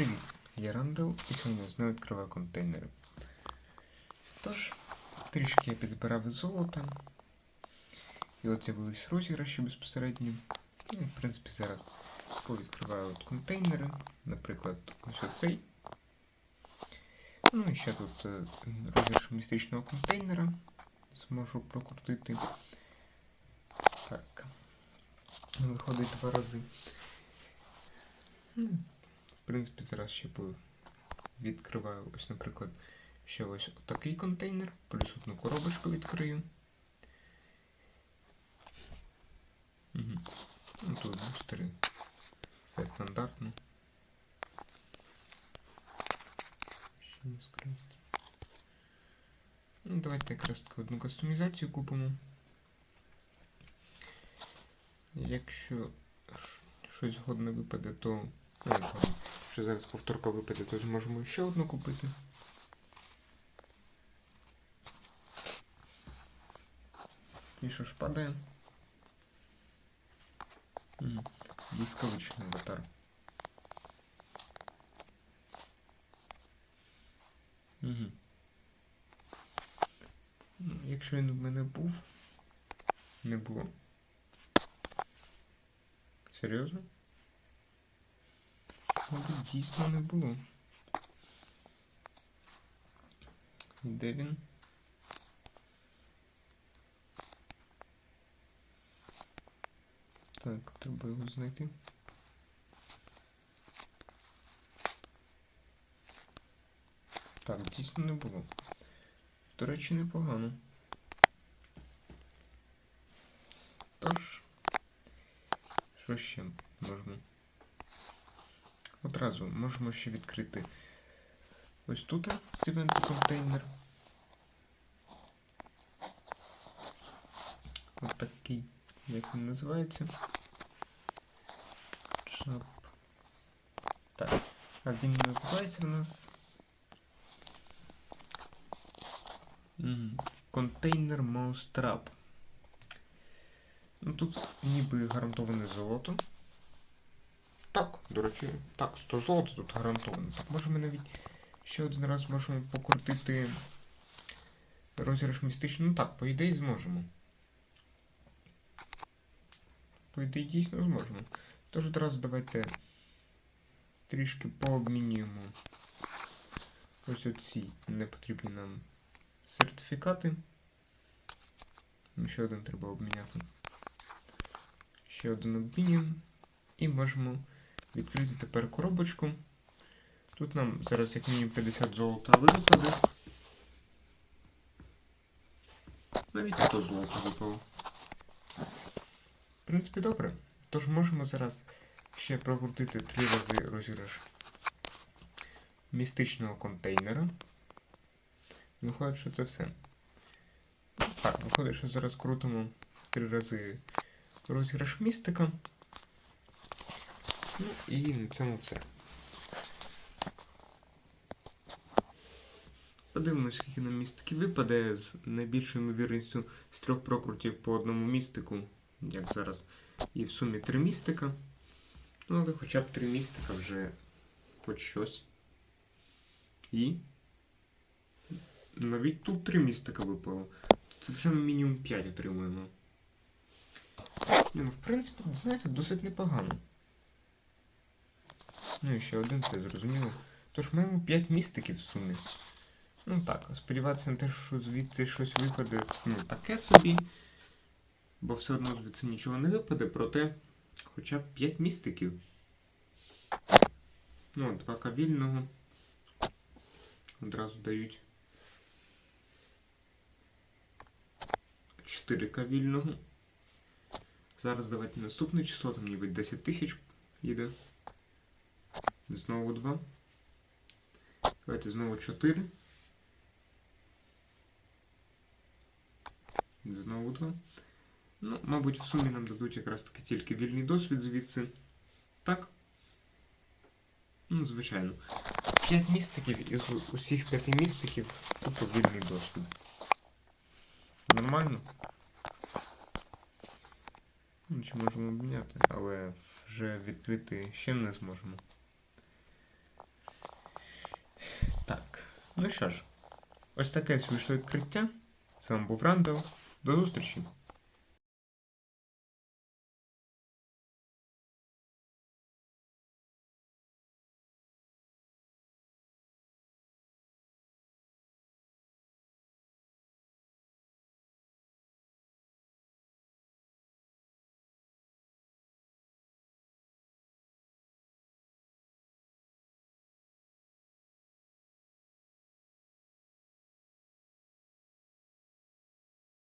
Привіт, я Рандall і сьогодні знову відкриваю контейнери. Тож, трішки я підзбирав із золота. І от з'явились розіграші безпосередньо. Ну, в принципі, зараз повідкриваю от контейнери, наприклад, ось оцей. Ну і ще тут е, розіграш містичного контейнера. Зможу прокрутити. Так. Виходить два рази. Ну, принципі, зараз ще відкриваю ось, наприклад, ще ось такий контейнер, плюс одну коробочку відкрию. Угу. Ну, тут бустери. Все стандартно. Ще не. Ну, давайте якраз таки одну кастомізацію купимо. Якщо щось годне випаде, то. Якщо зараз повторка випаде, то зможемо ще одну купити. І що ж падає? Блискавичний аватар. Угу. Якщо він в мене був, не було. Серйозно? Мабуть, дійсно не було. Де він? Так, треба його знайти. Так, дійсно не було. До речі, непогано. Тож, що ще можемо? Одразу можемо ще відкрити ось тут з контейнер. Ось такий, як він називається. Чап. Так. А він називається у нас. Контейнер Mousetrap. Ну тут ніби гарантоване золото. Так, до речі, так, 100 золота тут гарантовано. Так, можемо навіть ще один раз можемо покрутити розіграш містичний. Ну так, по ідеї зможемо. По ідеї дійсно зможемо. Тож одразу давайте трішки пообмінюємо ось оці непотрібні нам сертифікати. Ще один треба обміняти. Ще один обмінюємо. І можемо відкрити тепер коробочку. Тут нам зараз як мінімум 50 золота випаде. Навіть 100 золота випало. В принципі, добре. Тож можемо зараз ще прокрутити три рази розіграш містичного контейнера. Виходить, що це все. Так, виходить, що зараз крутимо три рази розіграш містика. Ну і на цьому все. Подивимось, скільки нам містиків випаде з найбільшою ймовірністю з трьох прокрутів по одному містику, як зараз. І в сумі три містика. Ну, але хоча б три містика вже хоч щось. І. Навіть тут три містика випало. Це вже мінімум 5 отримуємо. Ну в принципі, знаєте, досить непогано. Ну і ще один, це зрозуміло. Тож маємо 5 містиків в сумі. Ну так, сподіватися на те, що звідси щось випаде, ну таке собі. Бо все одно звідси нічого не випаде, проте хоча б 5 містиків. Ну, два кавільного. Одразу дають. 4 кавільного. Зараз давайте наступне число, там ніби 10 тисяч їде. Знову 2. Давайте знову 4. Знову 2. Ну, мабуть, в сумі нам дадуть якраз таки тільки вільний досвід звідси. Так? Ну, звичайно. 5 містиків із усіх 5 містиків тупо вільний досвід. Нормально? Ну, чи можемо обміняти, але вже відкрити ще не зможемо. Ну що ж, ось таке вийшло відкриття. З вами був Рандел. До зустрічі!